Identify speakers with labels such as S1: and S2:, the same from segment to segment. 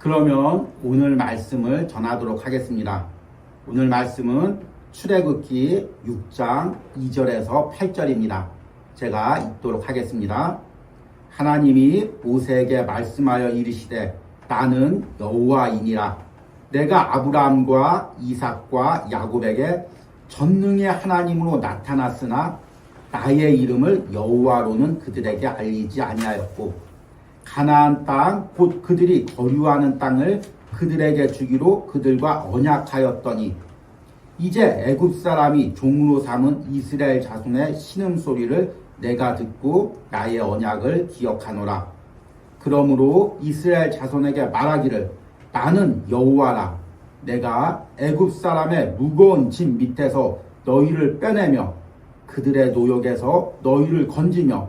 S1: 그러면 오늘 말씀을 전하도록 하겠습니다. 오늘 말씀은 출애굽기 6장 2절에서 8절입니다. 제가 읽도록 하겠습니다. 하나님이 모세에게 말씀하여 이르시되 나는 여호와이니라 내가 아브라함과 이삭과 야곱에게 전능의 하나님으로 나타났으나 나의 이름을 여호와로는 그들에게 알리지 아니하였고 가나안 땅 곧 그들이 거류하는 땅을 그들에게 주기로 그들과 언약하였더니 이제 애굽 사람이 종으로 삼은 이스라엘 자손의 신음 소리를 내가 듣고 나의 언약을 기억하노라. 그러므로 이스라엘 자손에게 말하기를 나는 여호와라. 내가 애굽 사람의 무거운 짐 밑에서 너희를 빼내며 그들의 노역에서 너희를 건지며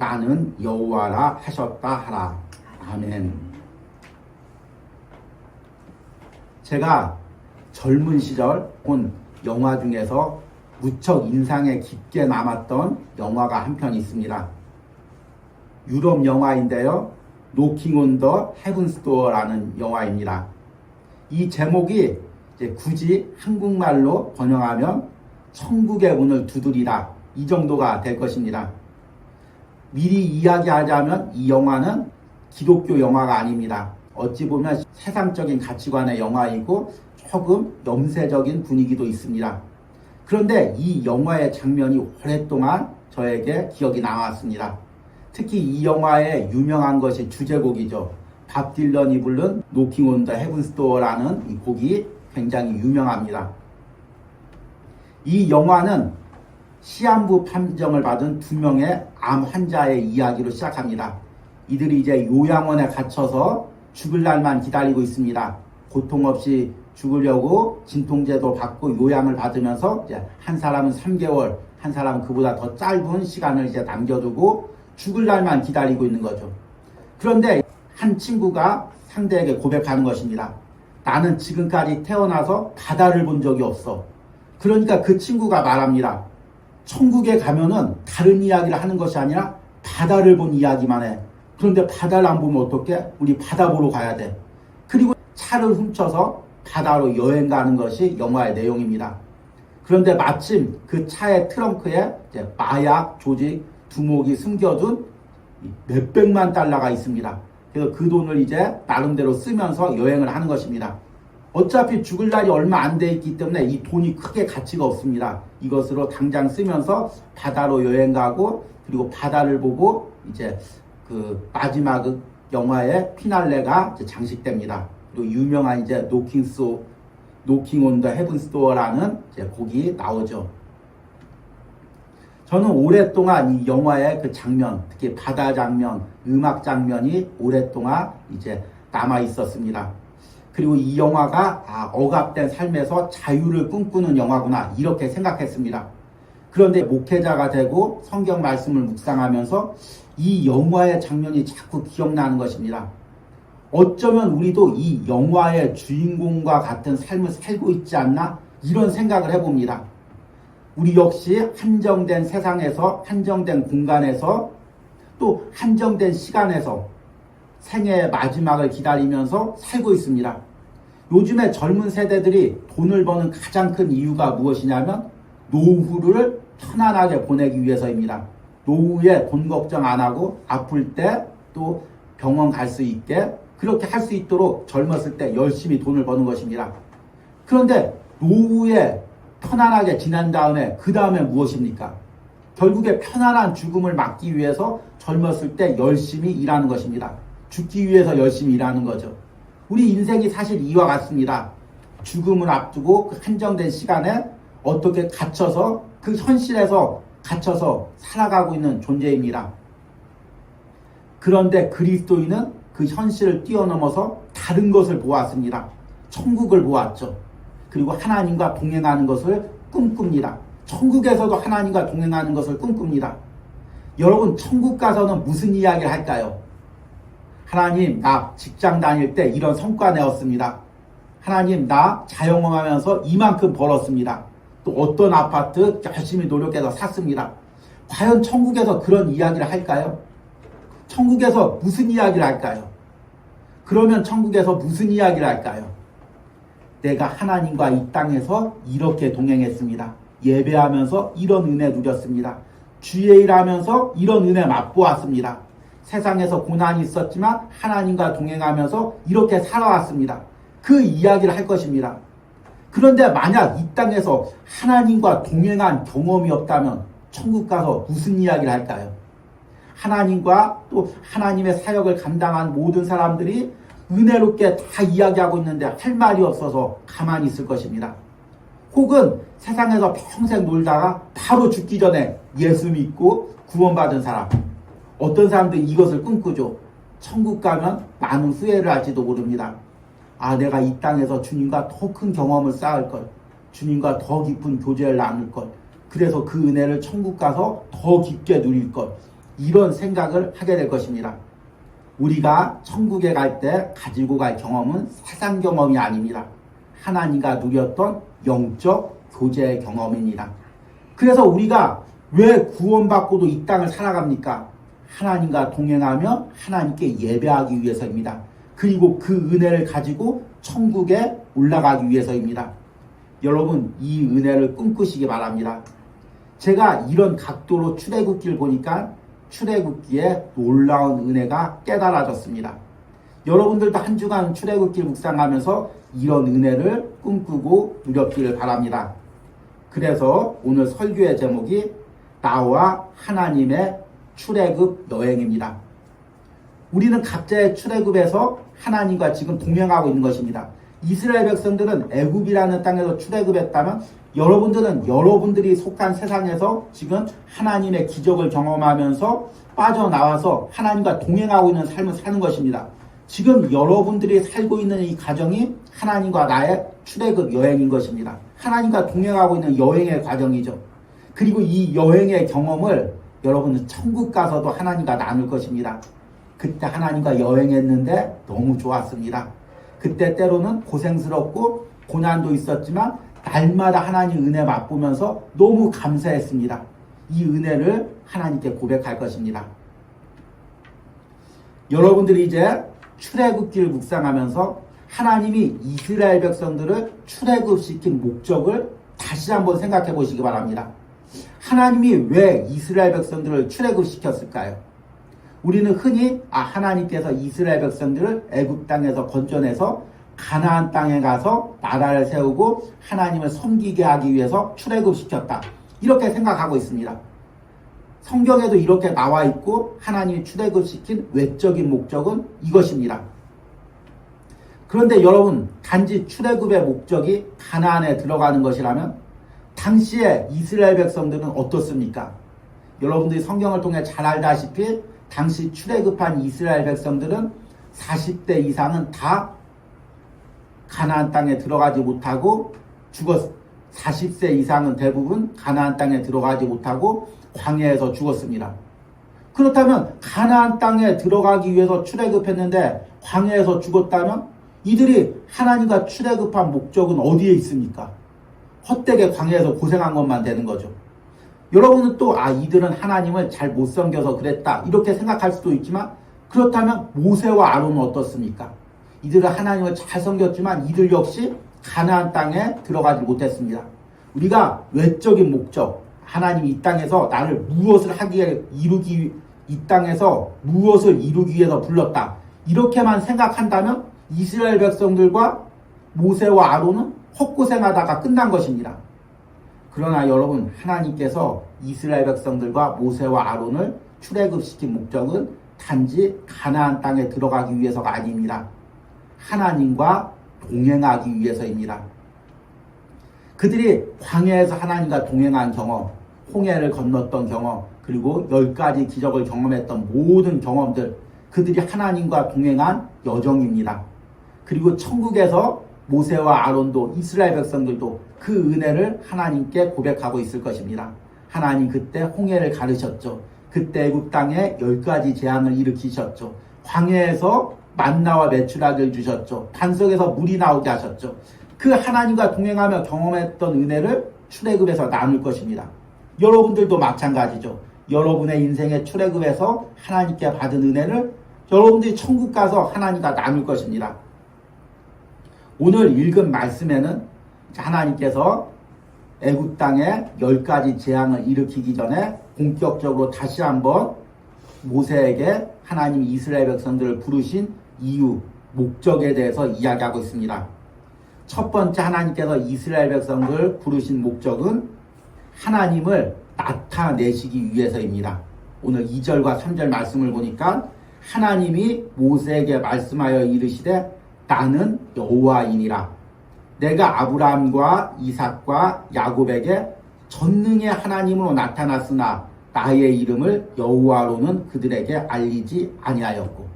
S1: 나는 여호와라 하셨다 하라 아멘 제가 젊은 시절 본 영화 중에서 무척 인상에 깊게 남았던 영화가 한 편 있습니다. 유럽 영화인데요. 노킹 온더 헤븐 스토어라는 영화입니다. 이 제목이 굳이 한국말로 번역하면 천국의 문을 두드리라 이 정도가 될 것입니다. 미리 이야기하자면 이 영화는 기독교 영화가 아닙니다. 어찌 보면 세상적인 가치관의 영화이고 조금 염세적인 분위기도 있습니다. 그런데 이 영화의 장면이 오랫동안 저에게 기억이 남았습니다. 특히 이 영화의 유명한 것이 주제곡이죠. 밥 딜런이 부른 노킹 온 더 헤븐 스토어라는 이 곡이 굉장히 유명합니다. 이 영화는 시한부 판정을 받은 두 명의 암 환자의 이야기로 시작합니다. 이들이 이제 요양원에 갇혀서 죽을 날만 기다리고 있습니다. 고통 없이 죽으려고 진통제도 받고 요양을 받으면서 이제 한 사람은 3개월, 한 사람은 그보다 더 짧은 시간을 이제 남겨두고 죽을 날만 기다리고 있는 거죠. 그런데 한 친구가 상대에게 고백하는 것입니다. 나는 지금까지 태어나서 바다를 본 적이 없어. 그러니까 그 친구가 말합니다. 천국에 가면은 다른 이야기를 하는 것이 아니라 바다를 본 이야기만 해. 그런데 바다를 안 보면 어떻게? 우리 바다 보러 가야 돼. 그리고 차를 훔쳐서 바다로 여행 가는 것이 영화의 내용입니다. 그런데 마침 그 차의 트렁크에 마약 조직 두목이 숨겨둔 몇백만 달러가 있습니다. 그래서 그 돈을 이제 나름대로 쓰면서 여행을 하는 것입니다. 어차피 죽을 날이 얼마 안 돼 있기 때문에 이 돈이 크게 가치가 없습니다. 이것으로 당장 쓰면서 바다로 여행 가고 그리고 바다를 보고 이제 그 마지막 영화의 피날레가 장식됩니다. 또 유명한 이제 노킹 소 노킹 온 더 헤븐 스토어라는 이제 곡이 나오죠. 저는 오랫동안 이 영화의 그 장면, 특히 바다 장면, 음악 장면이 오랫동안 이제 남아 있었습니다. 그리고 이 영화가 아, 억압된 삶에서 자유를 꿈꾸는 영화구나 이렇게 생각했습니다. 그런데 목회자가 되고 성경 말씀을 묵상하면서 이 영화의 장면이 자꾸 기억나는 것입니다. 어쩌면 우리도 이 영화의 주인공과 같은 삶을 살고 있지 않나 이런 생각을 해봅니다. 우리 역시 한정된 세상에서 한정된 공간에서 또 한정된 시간에서 생애의 마지막을 기다리면서 살고 있습니다. 요즘에 젊은 세대들이 돈을 버는 가장 큰 이유가 무엇이냐면 노후를 편안하게 보내기 위해서입니다. 노후에 돈 걱정 안 하고 아플 때 또 병원 갈 수 있게 그렇게 할 수 있도록 젊었을 때 열심히 돈을 버는 것입니다. 그런데 노후에 편안하게 지난 다음에 그 다음에 무엇입니까? 결국에 편안한 죽음을 막기 위해서 젊었을 때 열심히 일하는 것입니다. 죽기 위해서 열심히 일하는 거죠. 우리 인생이 사실 이와 같습니다. 죽음을 앞두고 그 한정된 시간에 어떻게 갇혀서 그 현실에서 갇혀서 살아가고 있는 존재입니다. 그런데 그리스도인은 그그 현실을 뛰어넘어서 다른 것을 보았습니다. 천국을 보았죠. 그리고 하나님과 동행하는 것을 꿈꿉니다. 천국에서도 하나님과 동행하는 것을 꿈꿉니다. 여러분, 천국 가서는 무슨 이야기를 할까요? 하나님, 나 직장 다닐 때 이런 성과 내었습니다. 하나님, 나 자영업하면서 이만큼 벌었습니다. 또 어떤 아파트 열심히 노력해서 샀습니다. 과연 천국에서 그런 이야기를 할까요? 천국에서 무슨 이야기를 할까요? 그러면 천국에서 무슨 이야기를 할까요? 내가 하나님과 이 땅에서 이렇게 동행했습니다. 예배하면서 이런 은혜 누렸습니다. 주의 일하면서 이런 은혜 맛보았습니다. 세상에서 고난이 있었지만 하나님과 동행하면서 이렇게 살아왔습니다. 그 이야기를 할 것입니다. 그런데 만약 이 땅에서 하나님과 동행한 경험이 없다면 천국 가서 무슨 이야기를 할까요? 하나님과 또 하나님의 사역을 감당한 모든 사람들이 은혜롭게 다 이야기하고 있는데 할 말이 없어서 가만히 있을 것입니다. 혹은 세상에서 평생 놀다가 바로 죽기 전에 예수 믿고 구원받은 사람. 어떤 사람들이 이것을 꿈꾸죠. 천국 가면 많은 후회를 할지도 모릅니다. 아, 내가 이 땅에서 주님과 더 큰 경험을 쌓을 것. 주님과 더 깊은 교제를 나눌 것. 그래서 그 은혜를 천국 가서 더 깊게 누릴 것. 이런 생각을 하게 될 것입니다. 우리가 천국에 갈 때 가지고 갈 경험은 세상 경험이 아닙니다. 하나님과 누렸던 영적 교제의 경험입니다. 그래서 우리가 왜 구원받고도 이 땅을 살아갑니까? 하나님과 동행하며 하나님께 예배하기 위해서입니다. 그리고 그 은혜를 가지고 천국에 올라가기 위해서입니다. 여러분, 이 은혜를 꿈꾸시기 바랍니다. 제가 이런 각도로 출애굽기를 보니까 출애굽기에 놀라운 은혜가 깨달아졌습니다. 여러분들도 한 주간 출애굽기 묵상하면서 이런 은혜를 꿈꾸고 누렸기를 바랍니다. 그래서 오늘 설교의 제목이 나와 하나님의 출애굽 여행입니다. 우리는 각자의 출애굽에서 하나님과 지금 동행하고 있는 것입니다. 이스라엘 백성들은 애굽이라는 땅에서 출애굽했다면 여러분들은 여러분들이 속한 세상에서 지금 하나님의 기적을 경험하면서 빠져나와서 하나님과 동행하고 있는 삶을 사는 것입니다. 지금 여러분들이 살고 있는 이 가정이 하나님과 나의 출애굽 여행인 것입니다. 하나님과 동행하고 있는 여행의 과정이죠. 그리고 이 여행의 경험을 여러분은 천국 가서도 하나님과 나눌 것입니다. 그때 하나님과 여행했는데 너무 좋았습니다. 그때 때로는 고생스럽고 고난도 있었지만 날마다 하나님 은혜 맛보면서 너무 감사했습니다. 이 은혜를 하나님께 고백할 것입니다. 여러분들이 이제 출애굽기를 묵상하면서 하나님이 이스라엘 백성들을 출애굽시킨 목적을 다시 한번 생각해 보시기 바랍니다. 하나님이 왜 이스라엘 백성들을 출애굽시켰을까요? 우리는 흔히 아 하나님께서 이스라엘 백성들을 애굽 땅에서 건져내서 가나안 땅에 가서 나라를 세우고 하나님을 섬기게 하기 위해서 출애굽시켰다. 이렇게 생각하고 있습니다. 성경에도 이렇게 나와 있고 하나님이 출애굽시킨 외적인 목적은 이것입니다. 그런데 여러분 단지 출애굽의 목적이 가나안에 들어가는 것이라면 당시에 이스라엘 백성들은 어떻습니까? 여러분들이 성경을 통해 잘 알다시피 당시 출애굽한 이스라엘 백성들은 40대 이상은 다 가나안 땅에 들어가지 못하고 죽었 40세 이상은 대부분 가나안 땅에 들어가지 못하고 광야에서 죽었습니다. 그렇다면 가나안 땅에 들어가기 위해서 출애굽했는데 광야에서 죽었다면 이들이 하나님과 출애굽한 목적은 어디에 있습니까? 헛되게 광야에서 고생한 것만 되는 거죠. 여러분은 또, 아, 이들은 하나님을 잘 못 섬겨서 그랬다. 이렇게 생각할 수도 있지만, 그렇다면 모세와 아론은 어떻습니까? 이들은 하나님을 잘 섬겼지만, 이들 역시 가나안 땅에 들어가지 못했습니다. 우리가 외적인 목적, 하나님이 이 땅에서 나를 무엇을 하기에 이루기, 이 땅에서 무엇을 이루기 위해서 불렀다. 이렇게만 생각한다면, 이스라엘 백성들과 모세와 아론은 헛고생하다가 끝난 것입니다. 그러나 여러분 하나님께서 이스라엘 백성들과 모세와 아론을 출애굽시킨 목적은 단지 가나안 땅에 들어가기 위해서가 아닙니다. 하나님과 동행하기 위해서입니다. 그들이 광야에서 하나님과 동행한 경험, 홍해를 건넜던 경험, 그리고 열 가지 기적을 경험했던 모든 경험들, 그들이 하나님과 동행한 여정입니다. 그리고 천국에서 모세와 아론도 이스라엘 백성들도 그 은혜를 하나님께 고백하고 있을 것입니다. 하나님 그때 홍해를 가르셨죠. 그때 애굽 땅에 열 가지 재앙을 일으키셨죠. 광야에서 만나와 메추라기를 주셨죠. 반석에서 물이 나오게 하셨죠. 그 하나님과 동행하며 경험했던 은혜를 출애굽에서 나눌 것입니다. 여러분들도 마찬가지죠. 여러분의 인생의 출애굽에서 하나님께 받은 은혜를 여러분들이 천국 가서 하나님과 나눌 것입니다. 오늘 읽은 말씀에는 하나님께서 애굽 땅에 열 가지 재앙을 일으키기 전에 본격적으로 다시 한번 모세에게 하나님 이스라엘 백성들을 부르신 이유, 목적에 대해서 이야기하고 있습니다. 첫 번째 하나님께서 이스라엘 백성들을 부르신 목적은 하나님을 나타내시기 위해서입니다. 오늘 2절과 3절 말씀을 보니까 하나님이 모세에게 말씀하여 이르시되 나는 여호와이니라. 내가 아브라함과 이삭과 야곱에게 전능의 하나님으로 나타났으나 나의 이름을 여호와로는 그들에게 알리지 아니하였고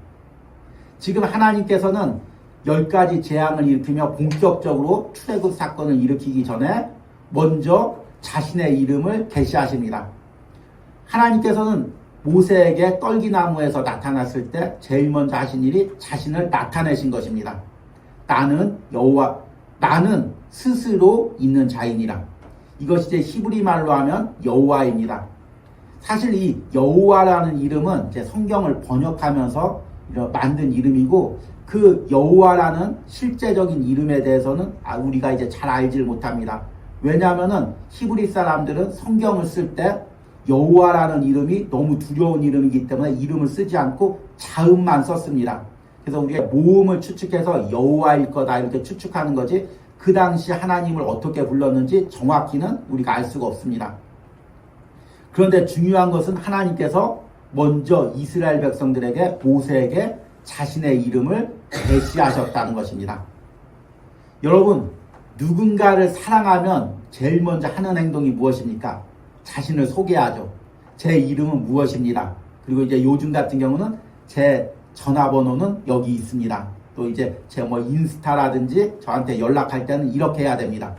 S1: 지금 하나님께서는 열 가지 재앙을 일으키며 본격적으로 출애굽 사건을 일으키기 전에 먼저 자신의 이름을 계시하십니다. 하나님께서는 모세에게 떨기나무에서 나타났을 때 제일 먼저 하신 일이 자신을 나타내신 것입니다. 나는 여호와 나는 스스로 있는 자이니라. 이것이 이제 히브리 말로 하면 여호와입니다. 사실 이 여호와라는 이름은 이제 성경을 번역하면서 만든 이름이고 그 여호와라는 실제적인 이름에 대해서는 아, 우리가 이제 잘 알지를 못합니다. 왜냐하면은 히브리 사람들은 성경을 쓸때 여호와라는 이름이 너무 두려운 이름이기 때문에 이름을 쓰지 않고 자음만 썼습니다. 그래서 우리가 모음을 추측해서 여호와일 거다 이렇게 추측하는 거지 그 당시 하나님을 어떻게 불렀는지 정확히는 우리가 알 수가 없습니다. 그런데 중요한 것은 하나님께서 먼저 이스라엘 백성들에게 모세에게 자신의 이름을 계시하셨다는 것입니다. 여러분 누군가를 사랑하면 제일 먼저 하는 행동이 무엇입니까? 자신을 소개하죠. 제 이름은 무엇입니다. 그리고 이제 요즘 같은 경우는 제 전화번호는 여기 있습니다. 또 이제 제 뭐 인스타라든지 저한테 연락할 때는 이렇게 해야 됩니다.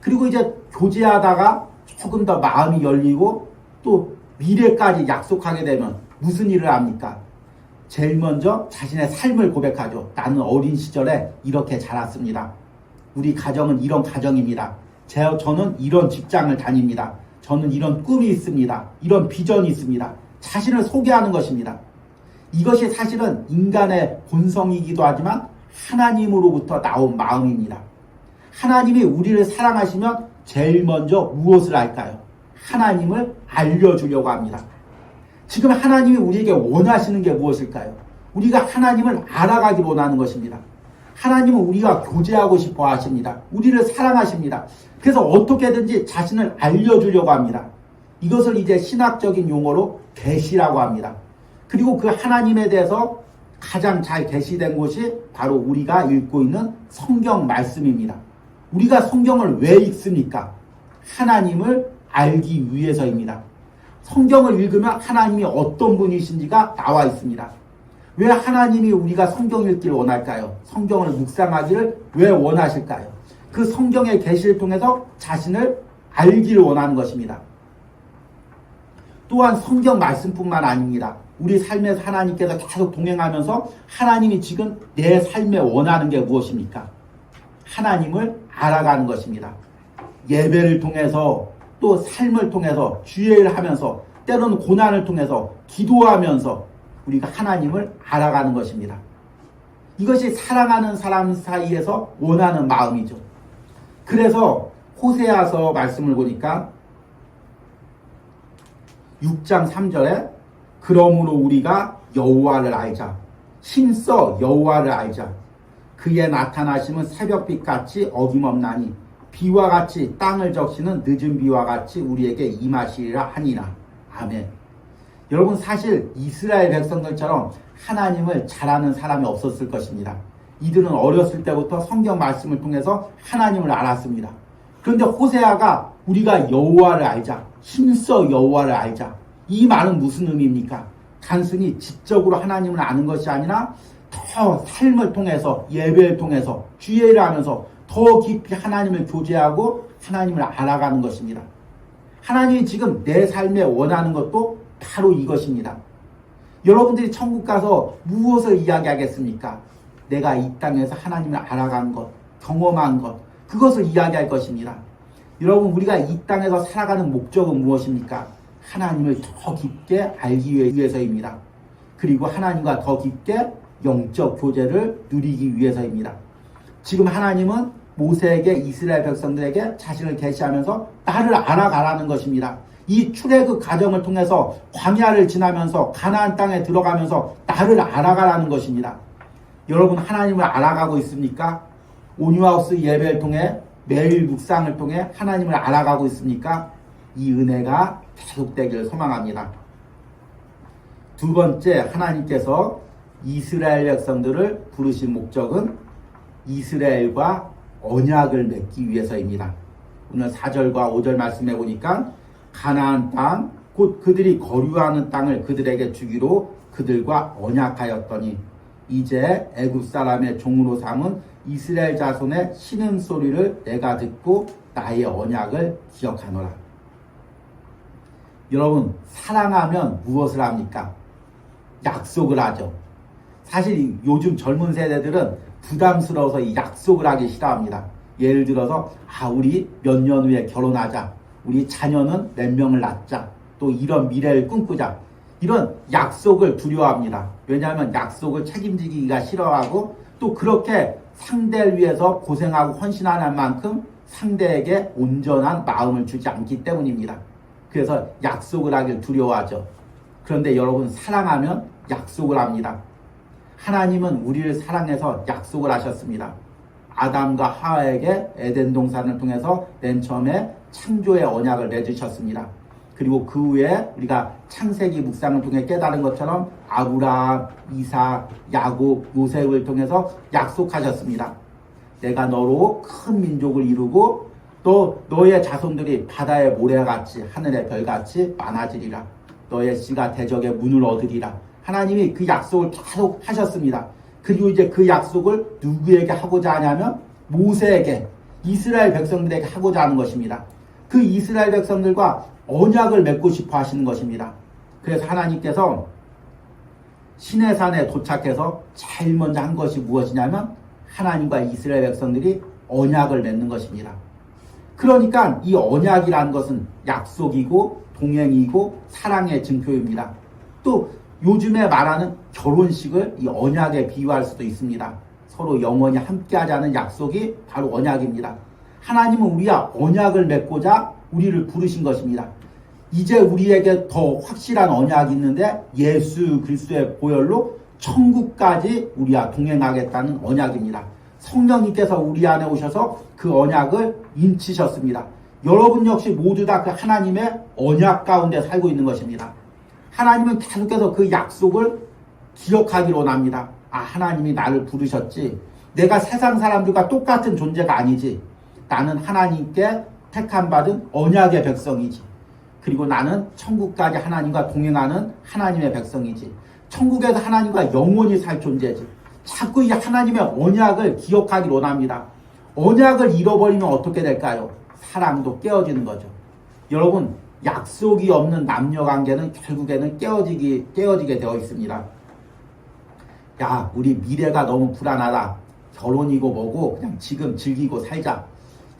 S1: 그리고 이제 교제하다가 조금 더 마음이 열리고 또 미래까지 약속하게 되면 무슨 일을 합니까? 제일 먼저 자신의 삶을 고백하죠. 나는 어린 시절에 이렇게 자랐습니다. 우리 가정은 이런 가정입니다. 제, 저는 이런 직장을 다닙니다. 저는 이런 꿈이 있습니다. 이런 비전이 있습니다. 자신을 소개하는 것입니다. 이것이 사실은 인간의 본성이기도 하지만 하나님으로부터 나온 마음입니다. 하나님이 우리를 사랑하시면 제일 먼저 무엇을 할까요? 하나님을 알려주려고 합니다. 지금 하나님이 우리에게 원하시는 게 무엇일까요? 우리가 하나님을 알아가길 원하는 것입니다. 하나님은 우리가 교제하고 싶어 하십니다. 우리를 사랑하십니다. 그래서 어떻게든지 자신을 알려주려고 합니다. 이것을 이제 신학적인 용어로 계시라고 합니다. 그리고 그 하나님에 대해서 가장 잘 계시된 곳이 바로 우리가 읽고 있는 성경 말씀입니다. 우리가 성경을 왜 읽습니까? 하나님을 알기 위해서입니다. 성경을 읽으면 하나님이 어떤 분이신지가 나와 있습니다. 왜 하나님이 우리가 성경 읽기를 원할까요? 성경을 묵상하기를 왜 원하실까요? 그 성경의 계시를 통해서 자신을 알기를 원하는 것입니다. 또한 성경 말씀뿐만 아닙니다. 우리 삶에서 하나님께서 계속 동행하면서 하나님이 지금 내 삶에 원하는 게 무엇입니까? 하나님을 알아가는 것입니다. 예배를 통해서 또 삶을 통해서 주의를 하면서 때로는 고난을 통해서 기도하면서 우리가 하나님을 알아가는 것입니다. 이것이 사랑하는 사람 사이에서 원하는 마음이죠. 그래서 호세아서 말씀을 보니까 6장 3절에 그러므로 우리가 여호와를 알자. 힘써 여호와를 알자. 그의 나타나심은 새벽빛 같이 어김없나니 비와 같이 땅을 적시는 늦은 비와 같이 우리에게 임하시리라 하니라. 아멘. 여러분 사실 이스라엘 백성들처럼 하나님을 잘하는 사람이 없었을 것입니다. 이들은 어렸을 때부터 성경 말씀을 통해서 하나님을 알았습니다. 그런데 호세아가 우리가 여호와를 알자, 힘써 여호와를 알자. 이 말은 무슨 의미입니까? 단순히 지적으로 하나님을 아는 것이 아니라 더 삶을 통해서 예배를 통해서 주의를 하면서 더 깊이 하나님을 교제하고 하나님을 알아가는 것입니다. 하나님이 지금 내 삶에 원하는 것도 바로 이것입니다. 여러분들이 천국 가서 무엇을 이야기하겠습니까? 내가 이 땅에서 하나님을 알아간 것, 경험한 것, 그것을 이야기할 것입니다. 여러분, 우리가 이 땅에서 살아가는 목적은 무엇입니까? 하나님을 더 깊게 알기 위해서입니다. 그리고 하나님과 더 깊게 영적 교제를 누리기 위해서입니다. 지금 하나님은 모세에게 이스라엘 백성들에게 자신을 계시하면서 나를 알아가라는 것입니다. 이 출애굽 과정을 통해서 광야를 지나면서 가나안 땅에 들어가면서 나를 알아가라는 것입니다. 여러분 하나님을 알아가고 있습니까? 온유하우스 예배를 통해 매일 묵상을 통해 하나님을 알아가고 있습니까? 이 은혜가 계속되기를 소망합니다. 두 번째 하나님께서 이스라엘 백성들을 부르신 목적은 이스라엘과 언약을 맺기 위해서입니다. 오늘 4절과 5절 말씀해 보니까 가나안 땅, 곧 그들이 거류하는 땅을 그들에게 주기로 그들과 언약하였더니 이제 애굽 사람의 종으로 삼은 이스라엘 자손의 신음 소리를 내가 듣고 나의 언약을 기억하노라. 여러분 사랑하면 무엇을 합니까? 약속을 하죠. 사실 요즘 젊은 세대들은 부담스러워서 이 약속을 하기 싫어합니다. 예를 들어서 아 우리 몇 년 후에 결혼하자. 우리 자녀는 몇 명을 낳자. 또 이런 미래를 꿈꾸자. 이런 약속을 두려워합니다. 왜냐하면 약속을 책임지기가 싫어하고 또 그렇게 상대를 위해서 고생하고 헌신하는 만큼 상대에게 온전한 마음을 주지 않기 때문입니다. 그래서 약속을 하길 두려워하죠. 그런데 여러분 사랑하면 약속을 합니다. 하나님은 우리를 사랑해서 약속을 하셨습니다. 아담과 하와에게 에덴 동산을 통해서 맨 처음에 창조의 언약을 내주셨습니다. 그리고 그 후에 우리가 창세기 묵상을 통해 깨달은 것처럼 아브라함, 이사, 야곱, 요셉을 통해서 약속하셨습니다. 내가 너로 큰 민족을 이루고 또 너의 자손들이 바다의 모래같이 하늘의 별같이 많아지리라. 너의 씨가 대적의 문을 얻으리라. 하나님이 그 약속을 계속 하셨습니다. 그리고 이제 그 약속을 누구에게 하고자 하냐면 모세에게 이스라엘 백성들에게 하고자 하는 것입니다. 그 이스라엘 백성들과 언약을 맺고 싶어 하시는 것입니다. 그래서 하나님께서 시내산에 도착해서 제일 먼저 한 것이 무엇이냐면 하나님과 이스라엘 백성들이 언약을 맺는 것입니다. 그러니까 이 언약이라는 것은 약속이고 동행이고 사랑의 증표입니다. 또 요즘에 말하는 결혼식을 이 언약에 비유할 수도 있습니다. 서로 영원히 함께하자는 약속이 바로 언약입니다. 하나님은 우리와 언약을 맺고자 우리를 부르신 것입니다. 이제 우리에게 더 확실한 언약이 있는데 예수 그리스도의 보혈로 천국까지 우리와 동행하겠다는 언약입니다. 성령님께서 우리 안에 오셔서 그 언약을 인치셨습니다. 여러분 역시 모두 다 그 하나님의 언약 가운데 살고 있는 것입니다. 하나님은 계속해서 그 약속을 기억하기로 원합니다. 아, 하나님이 나를 부르셨지. 내가 세상 사람들과 똑같은 존재가 아니지. 나는 하나님께 택함 받은 언약의 백성이지. 그리고 나는 천국까지 하나님과 동행하는 하나님의 백성이지. 천국에서 하나님과 영원히 살 존재지. 자꾸 이 하나님의 언약을 기억하기로 원합니다. 언약을 잃어버리면 어떻게 될까요? 사랑도 깨어지는 거죠. 여러분, 약속이 없는 남녀 관계는 결국에는 깨어지기, 깨어지게 되어 있습니다. 야, 우리 미래가 너무 불안하다. 결혼이고 뭐고 그냥 지금 즐기고 살자.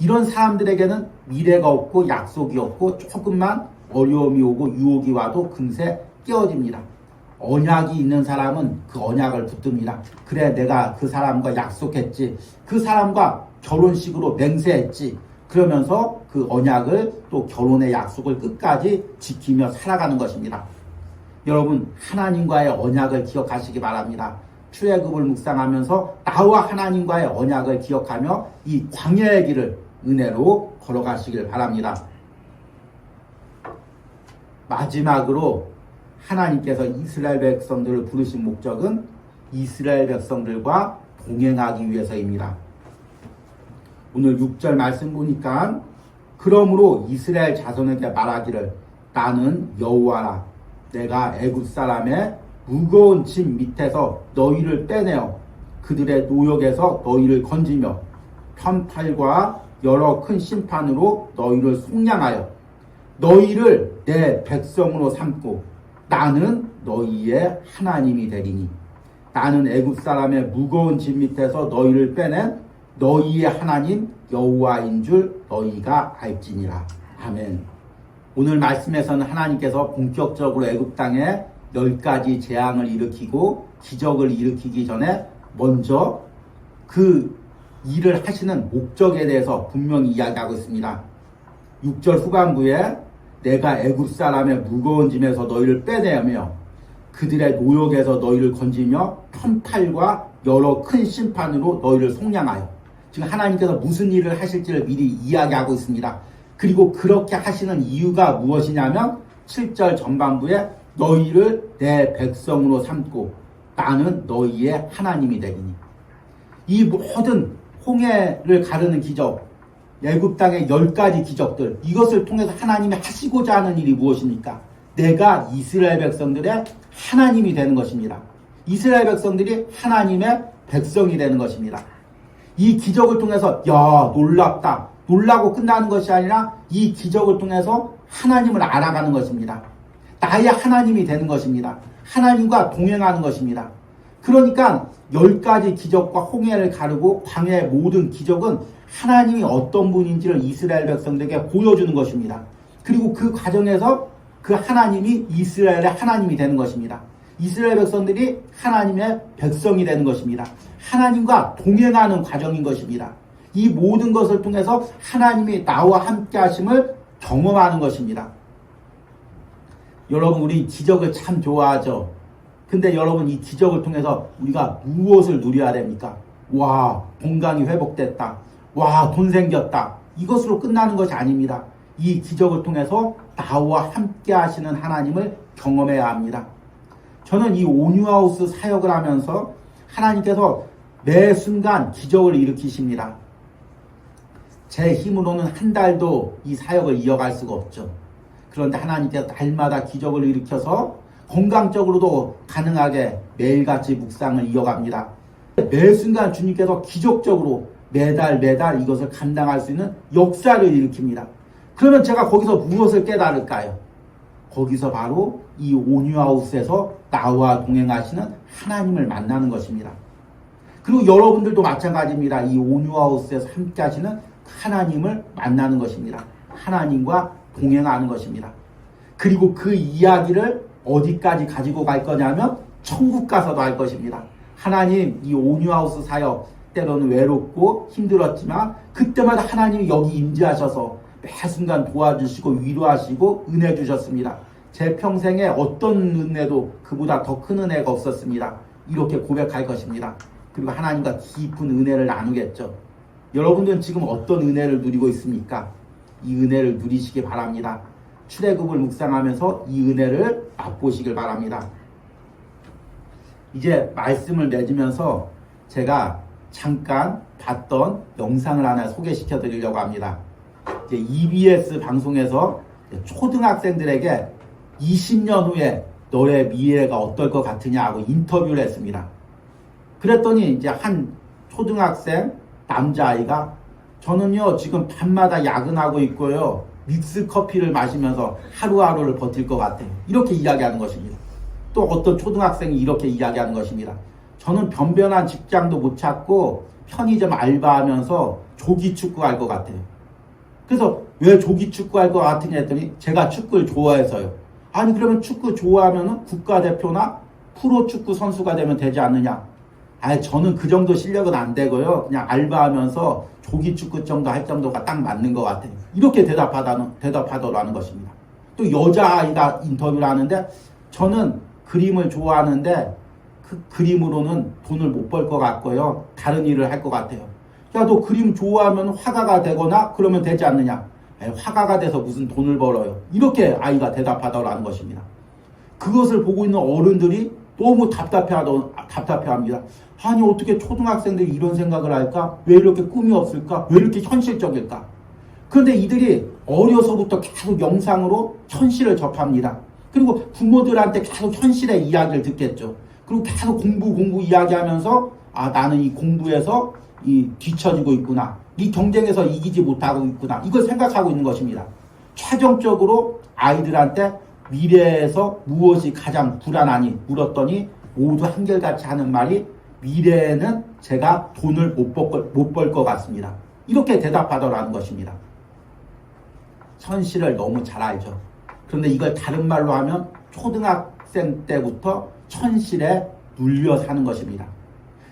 S1: 이런 사람들에게는 미래가 없고 약속이 없고 조금만 어려움이 오고 유혹이 와도 금세 깨어집니다. 언약이 있는 사람은 그 언약을 붙듭니다. 그래 내가 그 사람과 약속했지. 그 사람과 결혼식으로 맹세했지. 그러면서 그 언약을 또 결혼의 약속을 끝까지 지키며 살아가는 것입니다. 여러분 하나님과의 언약을 기억하시기 바랍니다. 출애굽을 묵상하면서 나와 하나님과의 언약을 기억하며 이 광야의 길을 은혜로 걸어가시길 바랍니다. 마지막으로 하나님께서 이스라엘 백성들을 부르신 목적은 이스라엘 백성들과 동행하기 위해서입니다. 오늘 6절 말씀 보니까 그러므로 이스라엘 자손에게 말하기를 나는 여호와라 내가 애굽 사람의 무거운 짐 밑에서 너희를 빼내어 그들의 노역에서 너희를 건지며 편팔과 여러 큰 심판으로 너희를 속량하여 너희를 내 백성으로 삼고 나는 너희의 하나님이 되리니 나는 애굽 사람의 무거운 짐 밑에서 너희를 빼낸 너희의 하나님 여호와인 줄 너희가 알지니라 아멘. 오늘 말씀에서는 하나님께서 본격적으로 애굽 땅에 열 가지 재앙을 일으키고 기적을 일으키기 전에 먼저 그 일을 하시는 목적에 대해서 분명히 이야기하고 있습니다. 6절 후반부에 내가 애굽 사람의 무거운 짐에서 너희를 빼내며 그들의 노역에서 너희를 건지며 편팔과 여러 큰 심판으로 너희를 속량하여 지금 하나님께서 무슨 일을 하실지를 미리 이야기하고 있습니다. 그리고 그렇게 하시는 이유가 무엇이냐면 7절 전반부에 너희를 내 백성으로 삼고 나는 너희의 하나님이 되리니 이 모든 홍해를 가르는 기적 애굽 땅의 열 가지 기적들 이것을 통해서 하나님이 하시고자 하는 일이 무엇입니까? 내가 이스라엘 백성들의 하나님이 되는 것입니다. 이스라엘 백성들이 하나님의 백성이 되는 것입니다. 이 기적을 통해서 야 놀랍다 놀라고 끝나는 것이 아니라 이 기적을 통해서 하나님을 알아가는 것입니다. 나의 하나님이 되는 것입니다. 하나님과 동행하는 것입니다. 그러니까 열 가지 기적과 홍해를 가르고 광야의 모든 기적은 하나님이 어떤 분인지를 이스라엘 백성들에게 보여주는 것입니다. 그리고 그 과정에서 그 하나님이 이스라엘의 하나님이 되는 것입니다. 이스라엘 백성들이 하나님의 백성이 되는 것입니다. 하나님과 동행하는 과정인 것입니다. 이 모든 것을 통해서 하나님이 나와 함께 하심을 경험하는 것입니다. 여러분, 우리 기적을 참 좋아하죠? 근데 여러분, 이 기적을 통해서 우리가 무엇을 누려야 됩니까? 와, 건강이 회복됐다. 와, 돈 생겼다. 이것으로 끝나는 것이 아닙니다. 이 기적을 통해서 나와 함께 하시는 하나님을 경험해야 합니다. 저는 이 온유하우스 사역을 하면서 하나님께서 매 순간 기적을 일으키십니다. 제 힘으로는 한 달도 이 사역을 이어갈 수가 없죠. 그런데 하나님께서 날마다 기적을 일으켜서 건강적으로도 가능하게 매일같이 묵상을 이어갑니다. 매 순간 주님께서 기적적으로 매달 매달 이것을 감당할 수 있는 역사를 일으킵니다. 그러면 제가 거기서 무엇을 깨달을까요? 거기서 바로 이 온유하우스에서 나와 동행하시는 하나님을 만나는 것입니다. 그리고 여러분들도 마찬가지입니다. 이 온유하우스에서 함께 하시는 하나님을 만나는 것입니다. 하나님과 동행하는 것입니다. 그리고 그 이야기를 어디까지 가지고 갈 거냐면 천국 가서도 할 것입니다. 하나님 이 온유하우스 사역 때로는 외롭고 힘들었지만 그때마다 하나님이 여기 임재하셔서 매 순간 도와주시고 위로하시고 은혜 주셨습니다. 제 평생에 어떤 은혜도 그보다 더 큰 은혜가 없었습니다. 이렇게 고백할 것입니다. 그리고 하나님과 깊은 은혜를 나누겠죠. 여러분들은 지금 어떤 은혜를 누리고 있습니까? 이 은혜를 누리시기 바랍니다. 출애굽을 묵상하면서 이 은혜를 맛보시길 바랍니다. 이제 말씀을 맺으면서 제가 잠깐 봤던 영상을 하나 소개시켜 드리려고 합니다. 이제 EBS 방송에서 초등학생들에게 20년 후에 너의 미래가 어떨 것 같으냐 하고 인터뷰를 했습니다. 그랬더니 이제 한 초등학생 남자아이가 저는요 지금 밤마다 야근하고 있고요 믹스 커피를 마시면서 하루하루를 버틸 것 같아요. 이렇게 이야기하는 것입니다. 또 어떤 초등학생이 이렇게 이야기하는 것입니다. 저는 변변한 직장도 못 찾고 편의점 알바하면서 조기 축구할 것 같아요. 그래서 왜 조기 축구할 것 같으냐 했더니 제가 축구를 좋아해서요. 아니 그러면 축구 좋아하면 국가대표나 프로 축구 선수가 되면 되지 않느냐? 아니 저는 그 정도 실력은 안 되고요. 그냥 알바하면서 조기 축구 정도 할 정도가 딱 맞는 것 같아요. 이렇게 대답하다는 대답하더라는 것입니다. 또 여자아이가 인터뷰를 하는데 저는 그림을 좋아하는데 그 그림으로는 돈을 못 벌 것 같고요. 다른 일을 할 것 같아요. 야, 너 그림 좋아하면 화가가 되거나 그러면 되지 않느냐? 에이, 화가가 돼서 무슨 돈을 벌어요. 이렇게 아이가 대답하더라는 것입니다. 그것을 보고 있는 어른들이 너무 답답해하더, 답답해 합니다. 아니 어떻게 초등학생들이 이런 생각을 할까? 왜 이렇게 꿈이 없을까? 왜 이렇게 현실적일까? 그런데 이들이 어려서부터 계속 영상으로 현실을 접합니다. 그리고 부모들한테 계속 현실의 이야기를 듣겠죠. 그리고 계속 공부 공부 이야기하면서 아 나는 이 공부에서 이 뒤처지고 있구나. 이 경쟁에서 이기지 못하고 있구나. 이걸 생각하고 있는 것입니다. 최종적으로 아이들한테 미래에서 무엇이 가장 불안하니 물었더니 모두 한결같이 하는 말이 미래에는 제가 돈을 못 벌 것 같습니다. 이렇게 대답하더라는 것입니다. 현실을 너무 잘 알죠. 그런데 이걸 다른 말로 하면 초등학생 때부터 현실에 눌려 사는 것입니다.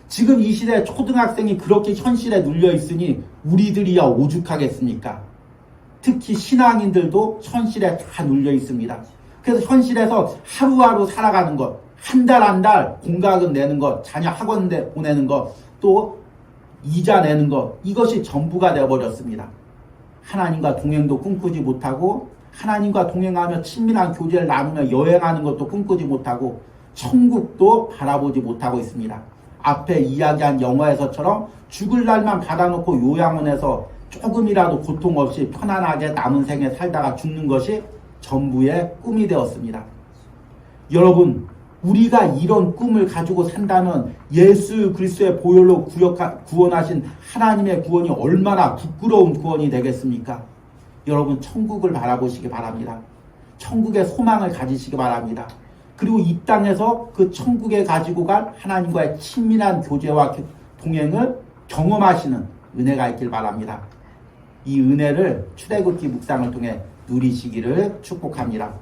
S1: 지금 이 시대 초등학생이 그렇게 현실에 눌려 있으니 우리들이야 오죽하겠습니까? 특히 신앙인들도 현실에 다 눌려 있습니다. 그래서 현실에서 하루하루 살아가는 것, 한 달 한 달 공각은 내는 것, 자녀 학원 내- 보내는 것, 또 이자 내는 것, 이것이 전부가 되어버렸습니다. 하나님과 동행도 꿈꾸지 못하고, 하나님과 동행하며 친밀한 교제를 나누며 여행하는 것도 꿈꾸지 못하고, 천국도 바라보지 못하고 있습니다. 앞에 이야기한 영화에서처럼 죽을 날만 받아놓고 요양원에서 조금이라도 고통 없이 편안하게 남은 생에 살다가 죽는 것이 전부의 꿈이 되었습니다. 여러분, 우리가 이런 꿈을 가지고 산다면 예수 그리스도의 보혈로 구원하신 하나님의 구원이 얼마나 부끄러운 구원이 되겠습니까? 여러분, 천국을 바라보시기 바랍니다. 천국의 소망을 가지시기 바랍니다. 그리고 이 땅에서 그 천국에 가지고 갈 하나님과의 친밀한 교제와 교- 동행을 경험하시는 은혜가 있길 바랍니다. 이 은혜를 출애굽기 묵상을 통해 누리시기를 축복합니다.